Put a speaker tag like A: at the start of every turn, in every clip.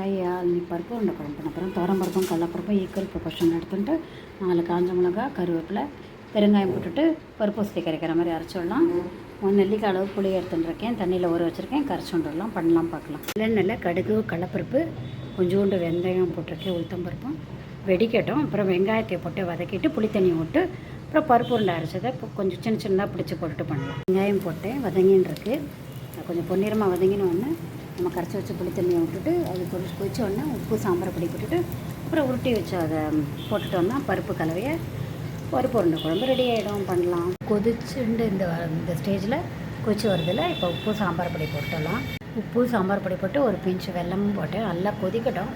A: இன்னைக்கு பருப்பு உண்டை குழம்பு பண்ண அப்புறம் துவரம்பருப்பும் கடலப்பருப்பும் ஈக்குவல் ப்ரொபோர்ஷன் எடுத்துட்டு நாலு காஞ்ச மிளகா கருவேப்பிலை பெருங்காயம் போட்டுட்டு பருப்பு வசதி கரைக்கிற மாதிரி அரைச்சிடலாம் ஒரு நெல்லிக்காய் அளவு புளி எடுத்துட்டுருக்கேன் தண்ணியில் ஊற வச்சுருக்கேன். கரைச்சி விடலாம் பண்ணலாம் பார்க்கலாம். நல்லெண்ணெயில் கடுகு கடலப்பருப்பு கொஞ்சோண்டு வெந்தயம் போட்டிருக்கேன் உளுத்தம்பருப்பும் வெடிக்கட்டும். அப்புறம் வெங்காயத்தை போட்டு வதக்கிட்டு புளி தண்ணி விட்டு அப்புறம் பருப்பு உருண்டை அரைச்சதை கொஞ்சம் சின்ன சின்னதாக பிடிச்சி போட்டுட்டு பண்ணலாம். வெங்காயம் போட்டேன். வதங்கின்னு இருக்குது கொஞ்சம் பொன்னிறமாக வதங்கின ஒன்று நம்ம கரைச்சி வச்ச புளி தண்ணியை விட்டுட்டு அது கொதிச்சு கொதிச்ச உடனே உப்பு சாம்பார் பொடி போட்டுட்டு அப்புறம் உருட்டி வச்சு அதை போட்டுட்டோம்னா பருப்பு கலவையை பருப்பு உருண்டை குழம்பு ரெடி ஆகிடும் பண்ணலாம். கொதிச்சுண்டு இந்த இந்த ஸ்டேஜில் கொதிச்சு வருதில்ல இப்போ உப்பு சாம்பார் பொடி போட்டுடலாம். உப்பு சாம்பார் பொடி போட்டு ஒரு பிஞ்சு வெல்லமும் போட்டு நல்லா கொதிக்கட்டும்.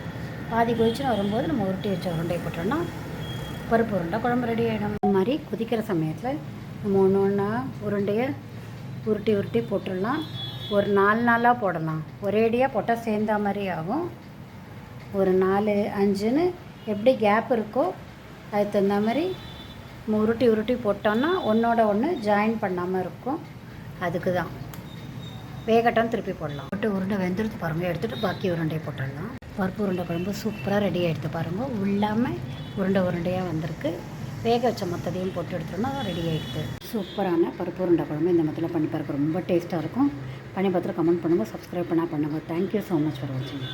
A: பாதி கொதிச்சுன்னு வரும்போது நம்ம உருட்டி வச்ச உருண்டையை போட்டோம்னா பருப்பு உருண்டை குழம்பு ரெடி ஆகிடும் இந்த மாதிரி கொதிக்கிற சமயத்தில் நம்ம ஒன்று ஒன்றா உருண்டையை உருட்டி உருட்டி போட்டுடலாம். ஒரு நாலு நாளாக போடலாம். ஒரேடியாக போட்டால் சேர்ந்த மாதிரி ஆகும். ஒரு நாலு அஞ்சுன்னு எப்படி கேப் இருக்கோ அதுக்கு தகுந்த மாதிரி உருட்டி உருட்டி போட்டோன்னா ஒன்றோட ஒன்று ஜாயின் பண்ணாமல் இருக்கும். அதுக்கு தான் வேகட்டம் திருப்பி போடலாம். போட்டு உருண்டை வெந்துடுத்து பாருங்கள் எடுத்துகிட்டு பாக்கி உருண்டையை போட்டுடலாம். பருப்பு உருண்டை குழம்பு சூப்பராக ரெடி எடுத்து பாருங்கள் உள்ளாமல் உருண்டை உருண்டையாக வந்திருக்கு. வேக வச்ச மற்றதையும் போட்டு எடுத்துட்டோம்னா ரெடி ஆகிடுது சூப்பரான பருப்பு உருண்டை குழம்பு இந்த மொத்தத்தில் பண்ணி பாருங்க. ரொம்ப டேஸ்ட்டாக இருக்கும். பண்ணி பார்த்துட்டு கமெண்ட் பண்ணுங்கள் சப்ஸ்கிரைப் பண்ணால் பண்ணுங்கள் தேங்க்யூ ஸோ மச் ஃபார் வாட்சிங்